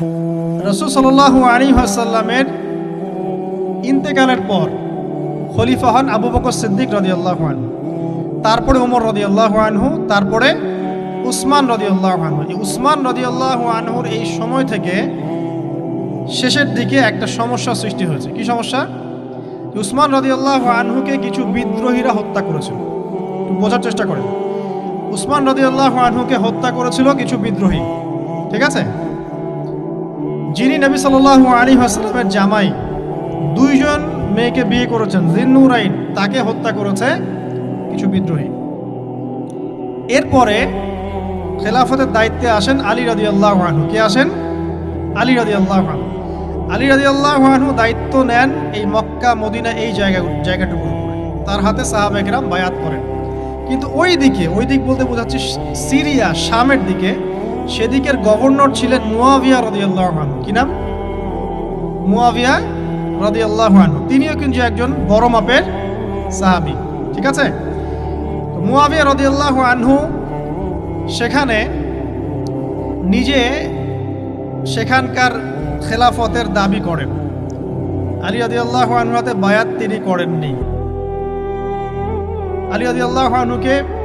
রসুল সাল আলী আসাল্লামের ইন্তেকালের পর খলিফা হন আবু বকর সিদ্দিক রদি আল্লাহ তারপরে ওমর রদি আল্লাহ আনহু, তারপরে উসমান রদি আল্লাহ আনহু। এই উসমান রদি আল্লাহ আনহুর এই সময় থেকে শেষের দিকে একটা সমস্যা সৃষ্টি হয়েছে। কি সমস্যা? উসমান রদি আল্লাহ আনহুকে কিছু বিদ্রোহীরা হত্যা করেছিল। বোঝার চেষ্টা করেন। উসমান রদি আল্লাহ আনহুকে হত্যা করেছিল কিছু বিদ্রোহী। ঠিক আছে? যিনি নবী সাল্লাল্লাহু আলী আসসালামের জামাই, দুইজন মেয়েকে বিয়ে করেছেন, জিন্নুরাইন, তাকে হত্যা করেছে কিছু বিদ্রোহী। এরপরে খেলাফতের দায়িত্বে আসেন আলী রাদি আল্লাহ আনহু। কে আসেন? আলী রাদি আল্লাহ আনহু। আলী রাদি আল্লাহ আনহু দায়িত্ব নেন এই মক্কা, মদিনা, এই জায়গা জায়গাটুকুর উপরে। তার হাতে সাহাবেকরাম বায়াত করেন। কিন্তু ওই দিকে ওই দিক বলতে বোঝাচ্ছে সিরিয়া, শামের দিকে সেদিকের গভর্নর ছিলেন মুয়াবিয়া রদিয়াল্লাহ আনহু। কি নাম? মুয়াবিয়া রদিয়াল্লাহ আনহু। তিনিও কিন্তু একজন বড় মাপের সাহাবি। ঠিক আছে? মুয়াবিয়া রদিয়াল্লাহ আনহু সেখানে নিজে সেখানকার খেলাফতের দাবি করেন। আলী রদিয়াল্লাহ আনহুতে বায়াত তিনি করেননি। আলী রদিয়াল্লাহ আনহুকে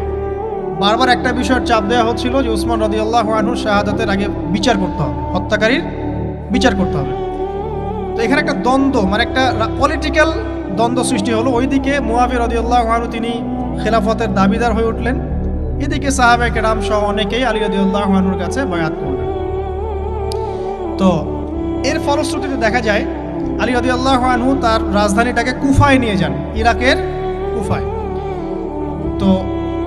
বারবার একটা বিষয়ের চাপ দেওয়া হচ্ছিল যে উসমান রদি আল্লাহ আনহু শাহাদাতের আগে বিচার করতে হবে, হত্যাকারীর বিচার করতে হবে। তো এখানে একটা দ্বন্দ্ব মানে একটা পলিটিক্যাল দ্বন্দ্ব সৃষ্টি হলো। ওইদিকে মুয়াবি রদি আল্লাহ আনহু তিনি খেলাফতের দাবিদার হয়ে উঠলেন। এদিকে সাহাবে কেরাম সহ অনেকেই আলী রদি আল্লাহ আনহুর কাছে বয়াত করলেন। তো এর ফলশ্রুতিতে দেখা যায়, আলী রদি আল্লাহ আনহু তার রাজধানীটাকে কুফায় নিয়ে যান, ইরাকের কুফায়। তো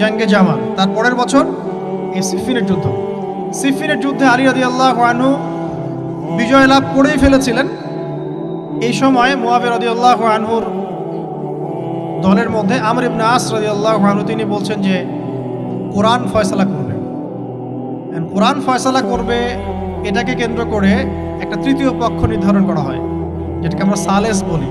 জাঙ্গে জামাল। তার পরের বছর এই সিফিনের যুদ্ধ। সিফিনের যুদ্ধে আলী আদি আল্লাহ আনহু বিজয় লাভ করেই ফেলেছিলেন। এই সময় মোয়াবের রদি আল্লাহ আনহুর দলের মধ্যে আমর ইবনে আস রদি আল্লাহ আনহু, তিনি বলছেন যে, কোরআন ফয়সালা করবে। কোরআন ফয়সালা করবে, এটাকে কেন্দ্র করে একটা তৃতীয় পক্ষ নির্ধারণ করা হয়, যেটাকে আমরা সালেস বলি।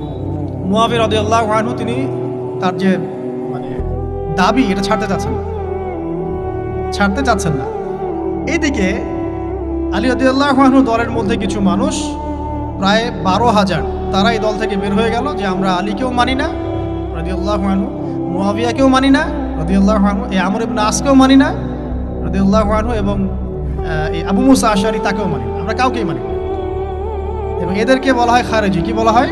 মুয়াবির রদি আল্লাহ আনহু তিনি তার যে মানে দাবি, এটা ছাড়তে চাচ্ছেন না। ছাড়তে চাচ্ছেন না। এইদিকে আলী রদি আল্লাহ আনহু দলের মধ্যে কিছু মানুষ, প্রায় বারো হাজার, তারা এই দল থেকে বের হয়ে গেল যে আমরা আলীকেও মানি না রদি আল্লাহ আনহু মুয়াবিয়াকেও মানি না রদি আল্লাহ আনহু, এই আমর ইবনে আসকেও মানি না রদি আল্লাহ আনহু এবং এই আবু মুসা আশারি তাকেও মানি না। আমরা কাউকেই মানি না। এবং এদেরকে বলা হয় খারেজি। কি বলা হয়?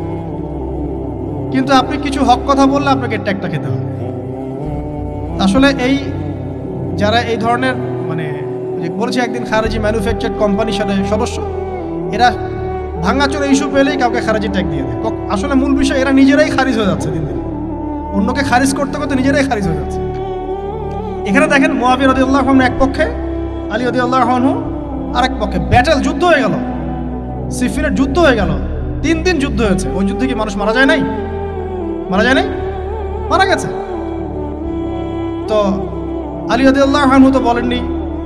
কিন্তু আপনি কিছু হক কথা বললে আপনাকে ট্যাগটা খেতে হবে। আসলে এই যারা এই ধরনের মানে বলছে একদিন খারেজি ম্যানুফ্যাকচার কোম্পানির সাথে সদস্য, এরা ভাঙাচোরা ইস্যু পেলেই কাউকে খারেজি ট্যাগ দিয়ে দেয়। আসলে মূল বিষয়, এরা নিজেরাই খারিজ হয়ে যাচ্ছে দিন দিন। অন্যকে খারিজ করতে করতে নিজেরাই খারিজ হয়ে যাচ্ছে। এখানে দেখেন মোয়াবি রদি আল্লাহ এক পক্ষে, আলী রদি আল্লাহ আর এক পক্ষে। ব্যাটেল যুদ্ধ হয়ে গেল। সিফিনের যুদ্ধ হয়ে গেল। তিন দিন যুদ্ধ হয়েছে। ওই যুদ্ধে কি মানুষ মারা যায় নাই? মারা যায় নাই? মারা গেছে। তো আলী আল্লাহ তো বলেননি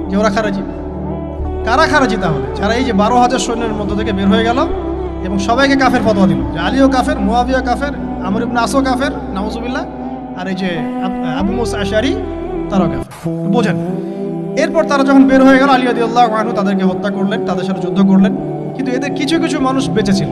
যে ওরা খারাজি। কারা খারাজি তাহলে? যারা এই যে বারো হাজার সৈন্যের মধ্য থেকে বের হয়ে গেল এবং সবাইকে কাফের ফতোয়া দিল। যে আলীও কাফের মুয়াবিয়া কাফের, আমর ইবনে আসো কাফের, নাউজুবিল্লাহ, আর এই যে আবু মুসা আশারি, তারাও কাফের। বোঝেন, এরপর তারা যখন বের হয়ে গেল, আলী আল্লাহ আনহু তাদেরকে হত্যা করলেন, তাদের সাথে যুদ্ধ করলেন। কিন্তু এদের কিছু কিছু মানুষ বেঁচে ছিল।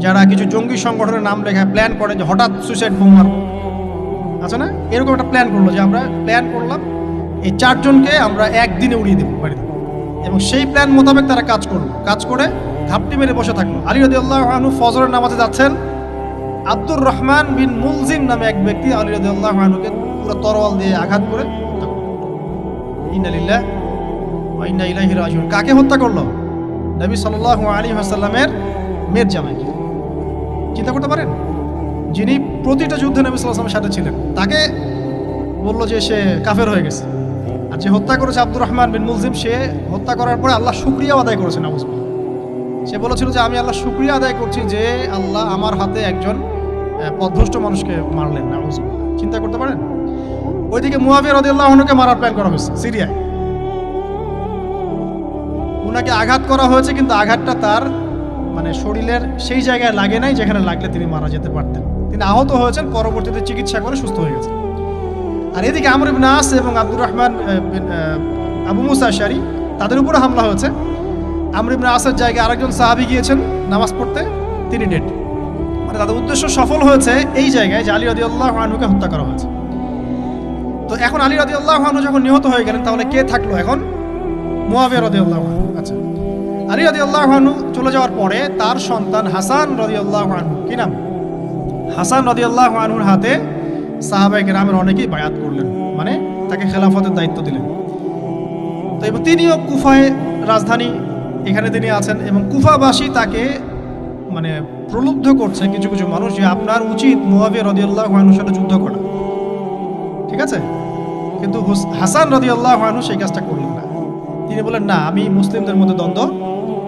যারা কিছু জঙ্গি সংগঠনের নাম লেখা প্ল্যান করে যে হঠাৎ সুইসাইড বোম। মারবো আছে না? এরকম একটা প্ল্যান করল যে আমরা প্ল্যান করলাম, এই চারজনকে আমরা একদিনে উড়িয়ে দেবো বাড়িতে। এবং সেই প্ল্যান মোতাবেক তারা কাজ করল। কাজ করে ঘাপটি মেরে বসে থাকল। আলী রদি আনু ফজরের নামাজে যাচ্ছেন। আব্দুর রহমান বিন মুলজিম নামে এক ব্যক্তি আলী রদি আনুকে পুরো তরোয়াল দিয়ে আঘাত করে। কাকে হত্যা করল? নবী সাল্লাল্লাহু আলাইহি ওয়াসাল্লামের মেয়ের জামাইকে। চিন্তা করতে পারেন? যিনি প্রতিটা যুদ্ধে নবী আলাইহি সাথে ছিলেন তাকে বলল যে সে কাফের হয়ে গেছে। আর যে হত্যা করেছে আব্দুর রহমান বিন মুলজিম সে হত্যা করার পরে আল্লাহ শুক্রিয়া আদায় করেছে নামাজ সে বলেছিল যে আমি আল্লাহ শুক্রিয়া আদায় করছি যে আল্লাহ আমার হাতে একজন আহ, পথভ্রষ্ট মানুষকে মারলেন নামাজ চিন্তা করতে পারেন? ওইদিকে মুয়াবিয়া রদিয়াল্লাহনুকে মারার প্ল্যান করা হয়েছে সিরিয়ায়। ওনাকে আঘাত করা হয়েছে কিন্তু আঘাতটা তার মানে শরীরের সেই জায়গায় লাগে নাই যেখানে লাগলে তিনি মারা যেতে পারতেন। তিনি আহত হয়েছেন, পরবর্তীতে চিকিৎসা করে সুস্থ হয়ে গেছেন। আর এদিকে আমর আস এবং আব্দুর রহমান আবু মুসা আশারি, তাদের উপরে হামলা হয়েছে। আমর ইবনে আসের জায়গায় আরেকজন সাহাবি গিয়েছেন নামাজ পড়তে, তিনি ডেড। মানে তাদের উদ্দেশ্য সফল হয়েছে এই জায়গায় যে আলী রদি আল্লাহ হত্যা করা হয়েছে। তো এখন আলী রদি আল্লাহ যখন নিহত হয়ে গেলেন, তাহলে কে থাকল এখন? মুয়াবিয়া রদি আল্লাহ আলী রদি আল্লাহ আনহু চলে যাওয়ার পরে তার সন্তান হাসান রদি আল্লাহ আনহু। কি নাম? হাসান রদি আল্লাহ আনহুর হাতে সাহাবাই গ্রামের অনেকেই বায়াত করলেন মানে তাকে খেলাফতের দায়িত্ব দিলেন। তো এবং তিনিও কুফায় রাজধানী এখানে তিনি আছেন এবং কুফাবাসী তাকে মানে প্রলুব্ধ করছে কিছু কিছু মানুষ যে আপনার উচিত মুয়াবিয়া রদিয়াল্লাহ আনহুর সাথে যুদ্ধ করা। ঠিক আছে? কিন্তু হাসান রদিয়াল্লাহ আনহু সেই কাজটা করলেন না। তিনি বলেন না, আমি মুসলিমদের মধ্যে দ্বন্দ্ব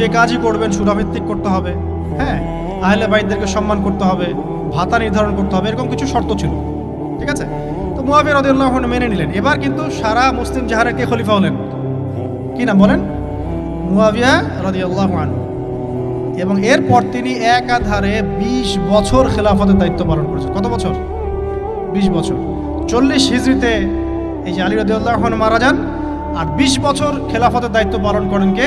যে কাজই করবেন, সুরাভিত্তিক করতে হবে। হ্যাঁ আহলে বাইদদেরকে সম্মান করতে হবে, ভাতা নির্ধারণ করতে হবে, এরকম কিছু শর্ত ছিল। ঠিক আছে? তো মুয়াবিয়া রদিউল্লাহ মেনে নিলেন। এবার কিন্তু সারা মুসলিম জাহারে কে খলিফা হলেন? কি নাম বলেন? মুয়াবিয়া রদিউল্লাহ এবং এরপর তিনি একাধারে বিশ বছর খেলাফতের দায়িত্ব পালন করেছেন। কত বছর? বিশ বছর। চল্লিশ হিজড়িতে এই যে আলী রদিউল্লাহ মারা যান, আর বিশ বছর খেলাফতের দায়িত্ব পালন করেন কে?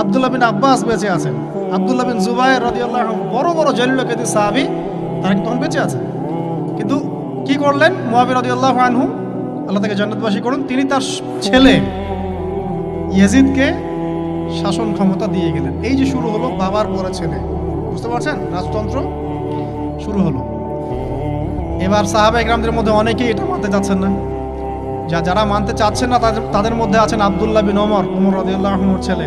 আবদুল্লাহ বিন আব্বাস বেঁচে আছেন। আবদুল্লাহ বিন জুবাই রদিউল্লাহ আনহু, বড় বড় জলিল কেদি সাহাবি তারা তখন বেঁচে আছেন কিন্তু কি করলেন? মুয়াবির রদিউল্লাহ আনহু আল্লাহ তাকে জান্নাতবাসী করুন। তিনি তার ছেলে ইয়াজিদকে শাসন ক্ষমতা দিয়ে গেলেন। এই যে শুরু হলো বাবার পরে ছেলে। বুঝতে পারছেন? রাজতন্ত্র শুরু হলো। এবার সাহাবা একরামদের মধ্যে অনেকেই এটা মানতে চাচ্ছেন না। যা যারা মানতে চাচ্ছেন না তাদের তাদের মধ্যে আছেন আবদুল্লাহ বিন ওমর ওমর রদিউল্লাহ ছেলে।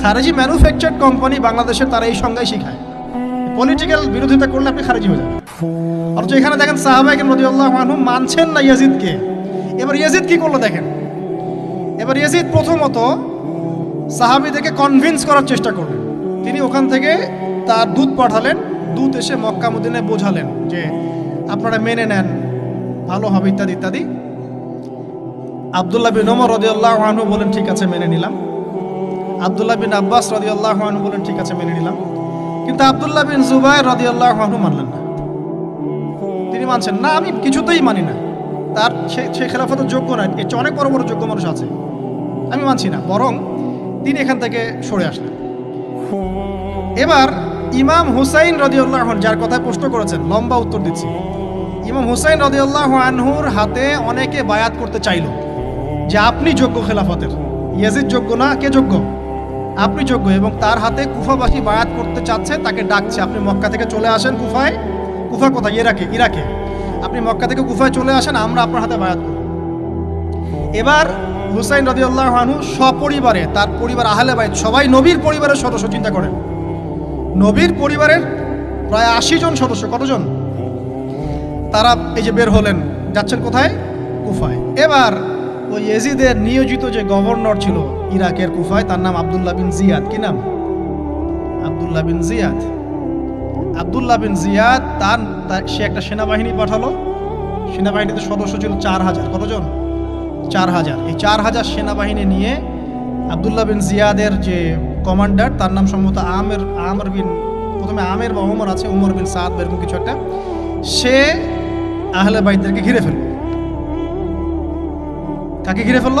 খারিজি ম্যানুফ্যাকচার্ড কোম্পানি বাংলাদেশের তারা এই সংজ্ঞায় শিখায়। পলিটিক্যাল বিরোধিতা করলে আপনি খারিজি হয়ে যাবেন। অথচ এখানে দেখেন সাহাবাহিক রদিউল্লাহ আনহু মানছেন না ইয়াজিদকে। এবার ইয়াজিদ কি করল দেখেন? এবার ইয়াজিদ প্রথমত সাহাবিদেরকে কনভিন্স করার চেষ্টা করলেন। তিনি ওখান থেকে তার দুধ পাঠালেন। দুধ এসে মক্কা মদিনায় বোঝালেন যে আপনারা মেনে নেন, ভালো হবে ইত্যাদি ইত্যাদি। আবদুল্লাহ বিন আনহু বলেন ঠিক আছে, মেনে নিলাম। আবদুল্লাহ বিন আব্বাস রদিউল্লাহ আনহু বলেন, ঠিক আছে, মেনে নিলাম। কিন্তু আবদুল্লাহ বিন জুবাইর রদি আল্লাহ মানলেন না। তিনি মানছেন, না, আমি কিছুতেই মানি না। তার সে খেলাফতের যোগ্য নয়। এর চেয়ে অনেক বড় বড় যোগ্য মানুষ আছে। আমি মানছি না। বরং তিনি এখান থেকে সরে আসলেন। এবার ইমাম হুসাইন রদিউল্লাহ যার কথায় প্রশ্ন করেছেন, লম্বা উত্তর দিচ্ছি। ইমাম হুসাইন রদিউল্লাহ আনহুর হাতে অনেকে বায়াত করতে চাইল যে, আপনি যোগ্য খেলাফতের। ইয়াজিদ যোগ্য না? কে যোগ্য? আপনি যোগ্য এবং তার হাতে কুফাবাসী বায়াত করতে চাচ্ছে, তাকে ডাকছে। আপনি মক্কা থেকে চলে আসেন কুফায়। কুফা কোথায়? ইরাকে ইরাকে। আপনি মক্কা থেকে কুফায় চলে আসেন, আমরা আপনার হাতে বায়াত করব। এবার হুসাইন রদিউল্লাহ আনহু সপরিবারে, তার পরিবার আহলে বাইত, সবাই নবীর পরিবারের সদস্য, চিন্তা করেন। নবীর পরিবারের প্রায় আশি জন সদস্য, কতজন? তারা এই যে বের হলেন, যাচ্ছেন কোথায়? কুফায়। এবার ওই এজিদের নিয়োজিত যে গভর্নর ছিল ইরাকের কুফায় তার নাম আবদুল্লাহ বিন জিয়াদ। কি নাম? আবদুল্লাহ বিন জিয়াদ। আবদুল্লাহ বিন জিয়াদ তার সে একটা সেনাবাহিনী পাঠালো। সেনাবাহিনীতে সদস্য ছিল চার হাজার। কতজন? চার হাজার। এই চার হাজার সেনাবাহিনী নিয়ে আবদুল্লাহ বিন জিয়াদের যে কমান্ডার, তার নাম সম্ভবত আমের, আমর বিন, প্রথমে আমের বা ওমর আছে উমর বিন সাদ এরকম কিছু একটা। সে আহলে বাইদেরকে ঘিরে ফেলল। কাকে ঘিরে ফেলল?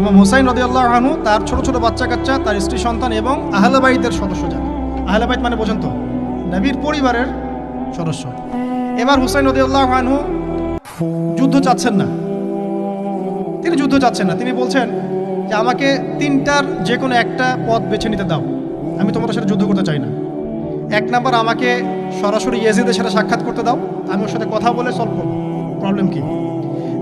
ইমাম হুসাইন রদি আল্লাহ আনহু তার ছোট ছোট বাচ্চা কাচ্চা, তার স্ত্রী, সন্তান এবং আহলাবাইদের সদস্য যান আহলেবাইত মানে বোঝেন তো, নবীর পরিবারের সদস্য। এবার হুসাইন রদি আল্লাহ আনহু যুদ্ধ চাচ্ছেন না। তিনি যুদ্ধ চাচ্ছেন না। তিনি বলছেন যে, আমাকে তিনটার যে কোনো একটা পথ বেছে নিতে দাও। আমি তোমাদের সাথে যুদ্ধ করতে চাই না। এক নাম্বার, আমাকে সরাসরি ইয়েজিদের সাথে সাক্ষাৎ করতে দাও। আমি ওর সাথে কথা বলে সলভ করব। প্রবলেম কি?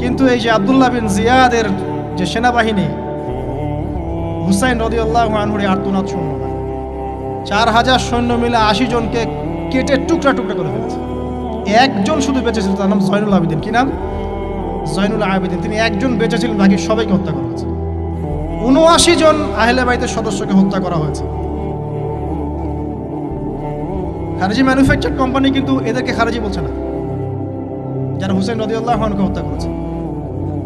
কিন্তু এই যে আবদুল্লাহ বিন জিয়াদের যে সেনাবাহিনী, হুসাইন রদিয়াল্লাহ আনহুর এই আর্তনাদ শুনল না চার হাজার সৈন্য মিলে আশি জনকে কেটে টুকরা টুকরা করে ফেলেছে। একজন শুধু বেঁচে ছিল, তার নাম জয়নুল আবেদিন। কি নাম? জয়নুল আবেদিন। তিনি একজন বেঁচে ছিলেন, বাকি সবাইকে হত্যা করা হয়েছে। উনআশি জন আহলে বাইতের সদস্যকে হত্যা করা হয়েছে। খারেজি ম্যানুফ্যাকচার কোম্পানি কিন্তু এদেরকে খারেজি বলছে না। যারা হুসেন রদিউল্লাহ খানকে হত্যা করেছে।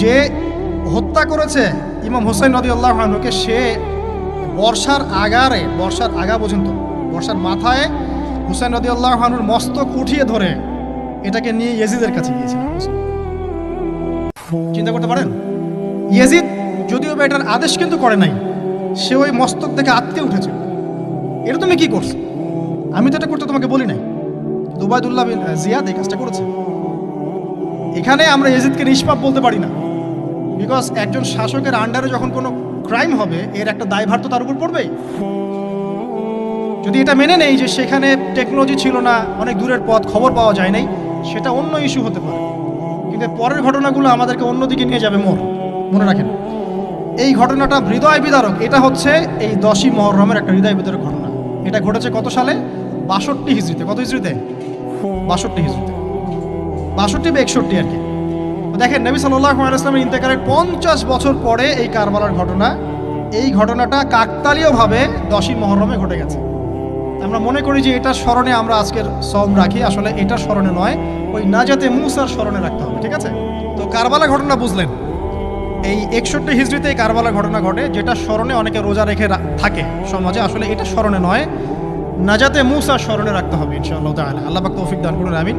যে হত্যা করেছে ইমাম হোসেন নদী আল্লাহ আনহুকে, সে বর্ষার আগারে, বর্ষার আগা পর্যন্ত, বর্ষার মাথায় হুসেন নদী আল্লাহ আনহুর মস্তক উঠিয়ে ধরে এটাকে নিয়ে ইয়েজিদের কাছে গিয়েছিল। চিন্তা করতে পারেন? ইয়েজিদ যদিও বা এটার আদেশ কিন্তু করে নাই, সে ওই মস্তক থেকে আটকে উঠেছে। এটা তুমি কি করছ? আমি তো এটা করতে তোমাকে বলি নাই। দুবাইদুল্লাহ জিয়াদ এই কাজটা করেছে। এখানে আমরা ইয়েজিদকে নিষ্পাপ বলতে পারি না। বিকজ একজন শাসকের আন্ডারে যখন কোনো ক্রাইম হবে, এর একটা দায়ভার তো তার উপর পড়বেই। যদি এটা মেনে নেই যে সেখানে টেকনোলজি ছিল না, অনেক দূরের পথ, খবর পাওয়া যায় নাই, সেটা অন্য ইস্যু হতে পারে। কিন্তু পরের ঘটনাগুলো আমাদেরকে অন্যদিকে নিয়ে যাবে মোর মনে রাখেন। এই ঘটনাটা হৃদয় বিদারক। এটা হচ্ছে এই দশই মহরমের একটা হৃদয় বিদারক ঘটনা। এটা ঘটেছে কত সালে? বাষট্টি হিজড়িতে। কত হিজড়িতে? বাষট্টি হিজড়িতে। বাষট্টি বা একষট্টি আর কি। দেখেন, নবী সাল্লাহ ইসলামের ইন্তেকারের পঞ্চাশ বছর পরে এই কারবালার ঘটনা, এই ঘটনাটা কাকতালীয়ভাবে দশই মহরমে ঘটে গেছে। আমরা মনে করি যে এটা স্মরণে আমরা আজকের সম রাখি, আসলে এটা স্মরণে নয়, ওই নাজাতে মুসার স্মরণে রাখতে হবে, ঠিক আছে? তো কারবালা ঘটনা বুঝলেন। এই একষট্টি হিজড়িতে এই কারবালা ঘটনা ঘটে, যেটা স্মরণে অনেকে রোজা রেখে থাকে সমাজে, আসলে এটা স্মরণে নয়, নাজাতে মুসা স্মরণে রাখতে হবে, ইনশাআল্লাহ তাআলা। আল্লাহ তৌফিক দান করুন, আমিন।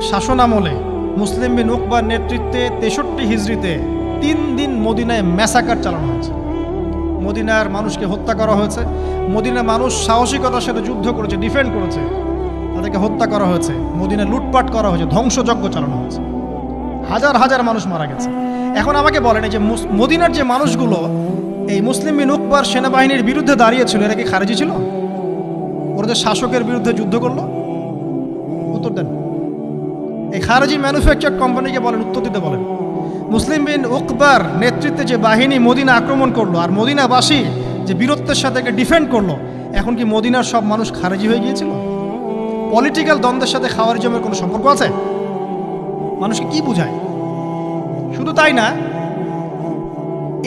শাসনামলে মুসলিম বিন উকবার নেতৃত্বে তেষট্টি হিজড়িতে তিন দিন মদিনায় ম্যাসাকার চালানো হয়েছে। মদিনার মানুষকে হত্যা করা হয়েছে। মদিনার মানুষ সাহসিকতার সাথে যুদ্ধ করেছে ডিফেন্ড করেছে। তাদেরকে হত্যা করা হয়েছে। মদিনা লুটপাট করা হয়েছে, ধ্বংসযজ্ঞ চালানো হয়েছে। হাজার হাজার মানুষ মারা গেছে। এখন আমাকে বলেন যে মদিনার যে মানুষগুলো, এই মুসলিম বিন উকবার সেনাবাহিনীর বিরুদ্ধে দাঁড়িয়েছিল, এরা কি খারেজি ছিল? ওরা যে শাসকের বিরুদ্ধে যুদ্ধ করল? উত্তর দেন। এই খারেজি ম্যানুফ্যাকচার কোম্পানিকে বলেন উত্তর দিতে বলেন। মুসলিম বিন উকবার নেতৃত্বে যে বাহিনী মদিনা আক্রমণ করল, আর মদিনাবাসী যে বীরত্বের সাথে একে ডিফেন্ড করল, এখন কি মদিনার সব মানুষ খারেজি হয়ে গিয়েছিল? পলিটিক্যাল দ্বন্দ্বের সাথে খাওয়ার জমের কোনো সম্পর্ক আছে? মানুষকে কি বোঝায়? শুধু তাই না,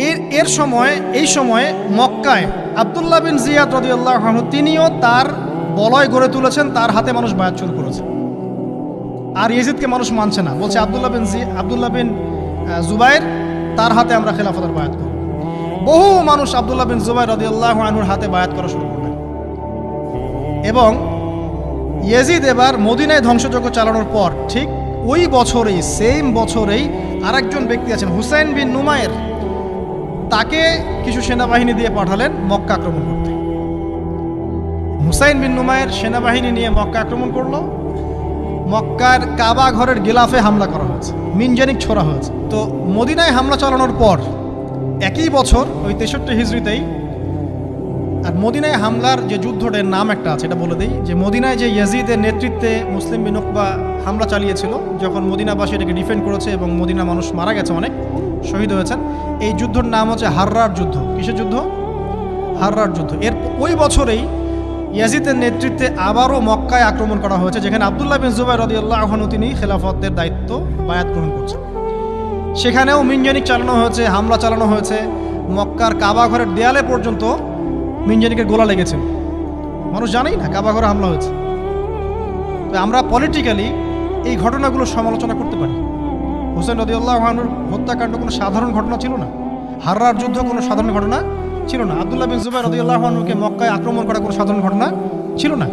এর এর সময়, এই সময়ে মক্কায় আবদুল্লাহ বিন জিয়াদ রদিউল্লাহ তিনিও তার বলয় গড়ে তুলেছেন, তার হাতে মানুষ বায়াত শুরু করেছে। আর ইয়েজিদকে মানুষ মানছে না। বলছে আবদুল্লাহ বিন জি আবদুল্লাহ বিন জুবাইর, তার হাতে আমরা খেলাফতের বায়াত করব। বহু মানুষ আবদুল্লাহ বিন জুবাইর রদিউল্লাহ আনহুর হাতে বায়াত করা শুরু করলেন। এবং ইয়েজিদ এবার মদিনায় ধ্বংসযজ্ঞ চালানোর পর ঠিক ওই বছরেই সেম বছরেই আরেকজন ব্যক্তি আছেন, হুসাইন বিন নুমায়ের। তাকে কিছু সেনাবাহিনী দিয়ে পাঠালেন মক্কা আক্রমণ করতে। হুসাইন বিন নুমায়ের সেনাবাহিনী নিয়ে মক্কা আক্রমণ করল। মক্কার কাবা ঘরের গিলাফে হামলা করা হয়েছে, মিনজানিক ছোড়া হয়েছে। তো মদিনায় হামলা চালানোর পর একই বছর, ওই তেষট্টি হিজড়িতেই আর মদিনায় হামলার যে যুদ্ধটার নাম একটা আছে, এটা বলে দিই, যে মদিনায় যে ইয়াজিদের নেতৃত্বে মুসলিম বিন উকবা হামলা চালিয়েছিল, যখন মদিনাবাসী এটাকে ডিফেন্ড করেছে এবং মদিনা মানুষ মারা গেছে অনেক, শহীদ হয়েছেন, এই যুদ্ধর নাম হচ্ছে হাররার যুদ্ধ। কিসের যুদ্ধ? হাররার যুদ্ধ। এর ওই বছরেই ইয়াজিদের নেতৃত্বে আবারও মক্কায় আক্রমণ করা হয়েছে, যেখানে আবদুল্লাহ বিন জুবাই রদিয়াল্লাহ আহনু তিনি খেলাফতের দায়িত্ব বায়াত গ্রহণ করছেন। সেখানেও মিনজানিক চালানো হয়েছে, হামলা চালানো হয়েছে। মক্কার কাবা ঘরের দেয়ালে পর্যন্ত মিনজানিকের গোলা লেগেছে। মানুষ জানেই না, কাবা ঘরে হামলা হয়েছে। তো আমরা পলিটিক্যালি এই ঘটনাগুলো সমালোচনা করতে পারি। হোসেন রদিউল্লাহ আহনুর হত্যাকাণ্ড কোনো সাধারণ ঘটনা ছিল না। হাররার যুদ্ধ কোনো সাধারণ ঘটনা ছিল না। আবদুল্লাহ বিন জুবাই রদিউল্লাহ মক্কায় আক্রমণ করা কোনো সাধারণ ঘটনা ছিল না।